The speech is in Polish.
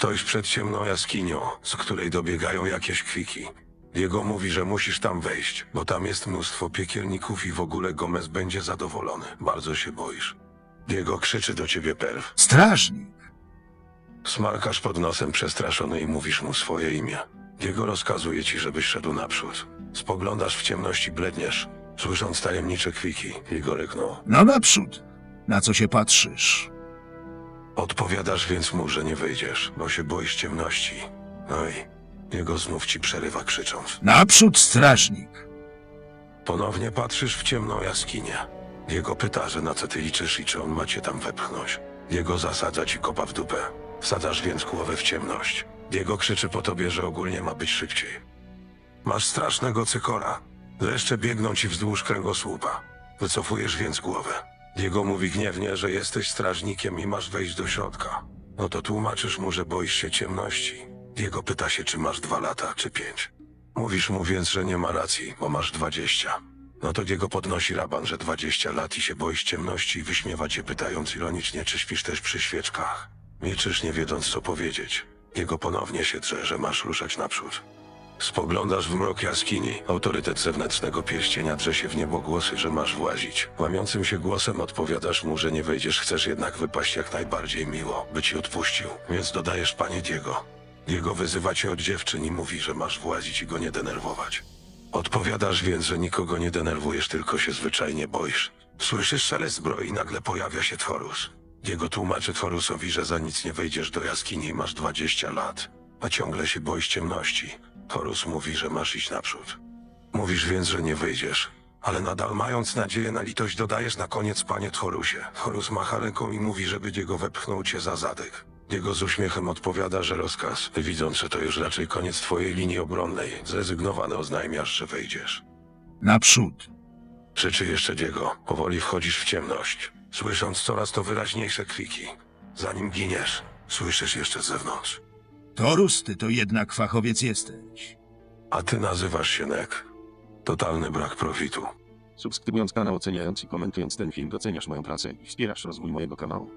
Stoisz przed ciemną jaskinią, z której dobiegają jakieś kwiki. Diego mówi, że musisz tam wejść, bo tam jest mnóstwo piekielników i w ogóle Gomez będzie zadowolony. Bardzo się boisz. Diego krzyczy do ciebie perw. Strażnik. Smarkasz pod nosem przestraszony i mówisz mu swoje imię. Diego rozkazuje ci, żebyś szedł naprzód. Spoglądasz w ciemności, bledniesz, słysząc tajemnicze kwiki. Diego ryknął. No naprzód. Na co się patrzysz? Odpowiadasz więc mu, że nie wyjdziesz, bo się boisz ciemności. No i jego znów ci przerywa krzycząc. Naprzód, strażnik. Ponownie patrzysz w ciemną jaskinię. Jego pyta, że na co ty liczysz i czy on ma cię tam wepchnąć. Jego zasadza ci kopa w dupę. Wsadzasz więc głowę w ciemność. Jego krzyczy po tobie, że ogólnie ma być szybciej. Masz strasznego cykora. Leszcze biegną ci wzdłuż kręgosłupa. Wycofujesz więc głowę. Diego mówi gniewnie, że jesteś strażnikiem i masz wejść do środka. No to tłumaczysz mu, że boisz się ciemności. Diego pyta się, czy masz dwa lata, czy pięć. Mówisz mu więc, że nie ma racji, bo masz dwadzieścia. No to Diego podnosi raban, że dwadzieścia lat i się boisz ciemności i wyśmiewa cię pytając ironicznie, czy śpisz też przy świeczkach. Milczysz nie wiedząc co powiedzieć. Diego ponownie się drze, że masz ruszać naprzód. Spoglądasz w mrok jaskini. Autorytet zewnętrznego pierścienia drze się w niebogłosy, że masz włazić. Łamiącym się głosem odpowiadasz mu, że nie wejdziesz, chcesz jednak wypaść jak najbardziej miło, by ci odpuścił. Więc dodajesz, panie Diego. Diego wyzywa cię od dziewczyn i mówi, że masz włazić i go nie denerwować. Odpowiadasz więc, że nikogo nie denerwujesz, tylko się zwyczajnie boisz. Słyszysz szelest zbroi i nagle pojawia się Torus. Diego tłumaczy Torusowi, że za nic nie wejdziesz do jaskini i masz 20 lat, a ciągle się boisz ciemności. Torus mówi, że masz iść naprzód. Mówisz więc, że nie wyjdziesz, ale nadal mając nadzieję na litość dodajesz na koniec panie Torusie. Torus macha ręką i mówi, żeby Diego wepchnął cię za zadek. Diego z uśmiechem odpowiada, że rozkaz. Widząc, że to już raczej koniec twojej linii obronnej, zrezygnowany oznajmiasz, że wejdziesz. Naprzód. Krzyczy jeszcze Diego. Powoli wchodzisz w ciemność, słysząc coraz to wyraźniejsze kwiki. Zanim giniesz, słyszysz jeszcze z zewnątrz. Torus, ty to jednak fachowiec jesteś. A ty nazywasz się Nek. Totalny brak profitu. Subskrybując kanał, oceniając i komentując ten film doceniasz moją pracę i wspierasz rozwój mojego kanału.